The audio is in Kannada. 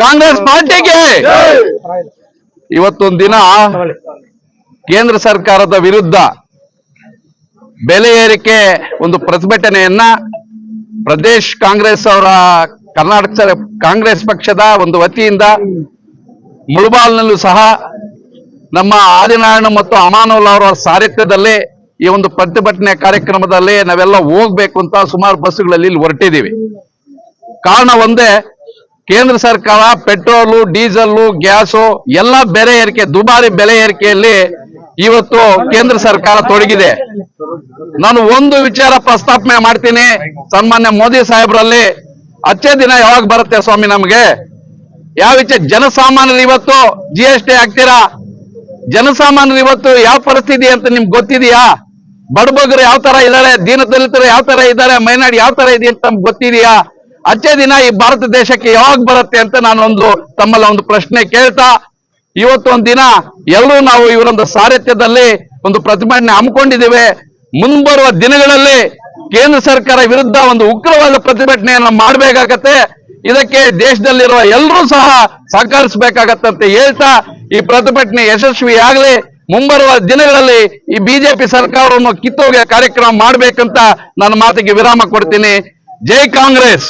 ಕಾಂಗ್ರೆಸ್ ಪಾರ್ಟಿಗೆ? ಇವತ್ತೊಂದು ದಿನ ಕೇಂದ್ರ ಸರ್ಕಾರದ ವಿರುದ್ಧ ಬೆಲೆ ಏರಿಕೆ ಒಂದು ಪ್ರತಿಭಟನೆಯನ್ನ ಪ್ರದೇಶ್ ಕಾಂಗ್ರೆಸ್ ಅವರ ಕರ್ನಾಟಕ ಕಾಂಗ್ರೆಸ್ ಪಕ್ಷದ ಒಂದು ವತಿಯಿಂದ ಮುಳುಬಾಲ್ನಲ್ಲೂ ಸಹ ನಮ್ಮ ಆದಿನಾರಾಯಣ ಮತ್ತು ಅಮಾನುಲ್ ಅವರ ಸಾರಥ್ಯದಲ್ಲಿ ಈ ಒಂದು ಪ್ರತಿಭಟನೆ ಕಾರ್ಯಕ್ರಮದಲ್ಲಿ ನಾವೆಲ್ಲ ಹೋಗ್ಬೇಕು ಅಂತ ಸುಮಾರು ಬಸ್ಸುಗಳಲ್ಲಿ ಇಲ್ಲಿ ಹೊರಟಿದ್ದೀವಿ. ಕಾರಣ ಒಂದೇ ಕೇಂದ್ರ ಸರ್ಕಾರ ಪೆಟ್ರೋಲು ಡೀಸೆಲ್ ಗ್ಯಾಸು, ಎಲ್ಲ ಬೆಲೆ ಏರಿಕೆ, ದುಬಾರಿ ಬೆಲೆ ಏರಿಕೆಯಲ್ಲಿ ಇವತ್ತು ಕೇಂದ್ರ ಸರ್ಕಾರ ತೊಡಗಿದೆ. ನಾನು ಒಂದು ವಿಚಾರ ಪ್ರಸ್ತಾಪನೆ ಮಾಡ್ತೀನಿ. ಸನ್ಮಾನ್ಯ ಮೋದಿ ಸಾಹೇಬ್ರಲ್ಲಿ ಅಚ್ಚೇ ದಿನ ಯಾವಾಗ ಬರುತ್ತೆ ಸ್ವಾಮಿ ನಮಗೆ? ಯಾವ ವಿಚಾರ ಜನಸಾಮಾನ್ಯರು ಇವತ್ತು ಜಿ ಎಸ್ ಟಿ ಹಾಕ್ತೀರಾ ಜನಸಾಮಾನ್ಯರು ಇವತ್ತು ಯಾವ ಪರಿಸ್ಥಿತಿ ಅಂತ ನಿಮ್ಗೆ ಗೊತ್ತಿದೆಯಾ? ಬಡಬಗರು ಯಾವ ತರ ಇದ್ದಾರೆ, ದೀನದಲಿತರು ಯಾವ ತರ ಇದ್ದಾರೆ, ಮೈನಾಡಿ ಯಾವ ತರ ಇದೆ ಅಂತ ನಮ್ಗೆ ಗೊತ್ತಿದೆಯಾ? ಅಚ್ಚೇ ದಿನ ಈ ಭಾರತ ದೇಶಕ್ಕೆ ಯಾವಾಗ ಬರುತ್ತೆ ಅಂತ ನಾನೊಂದು ತಮ್ಮಲ್ಲ ಒಂದು ಪ್ರಶ್ನೆ ಕೇಳ್ತಾ, ಇವತ್ತು ಒಂದು ದಿನ ಎಲ್ಲರೂ ನಾವು ಇವರೊಂದು ಸಾರಥ್ಯದಲ್ಲಿ ಒಂದು ಪ್ರತಿಭಟನೆ ಹಮ್ಮಿಕೊಂಡಿದ್ದೇವೆ. ಮುಂಬರುವ ದಿನಗಳಲ್ಲಿ ಕೇಂದ್ರ ಸರ್ಕಾರ ವಿರುದ್ಧ ಒಂದು ಉಗ್ರವಾದ ಪ್ರತಿಭಟನೆಯನ್ನ ಮಾಡಬೇಕಾಗತ್ತೆ. ಇದಕ್ಕೆ ದೇಶದಲ್ಲಿರುವ ಎಲ್ಲರೂ ಸಹ ಸಹಕರಿಸಬೇಕಾಗತ್ತೆ ಅಂತ ಹೇಳ್ತಾ, ಈ ಪ್ರತಿಭಟನೆ ಯಶಸ್ವಿಯಾಗಲಿ ಮುಂಬರುವ ದಿನಗಳಲ್ಲಿ ಈ ಬಿಜೆಪಿ ಸರ್ಕಾರವನ್ನು ಕಿತ್ತೋಗಿ ಕಾರ್ಯಕ್ರಮ ಮಾಡಬೇಕಂತ ನನ್ನ ಮಾತಿಗೆ ವಿರಾಮ ಕೊಡ್ತೀನಿ. ಜೈ ಕಾಂಗ್ರೆಸ್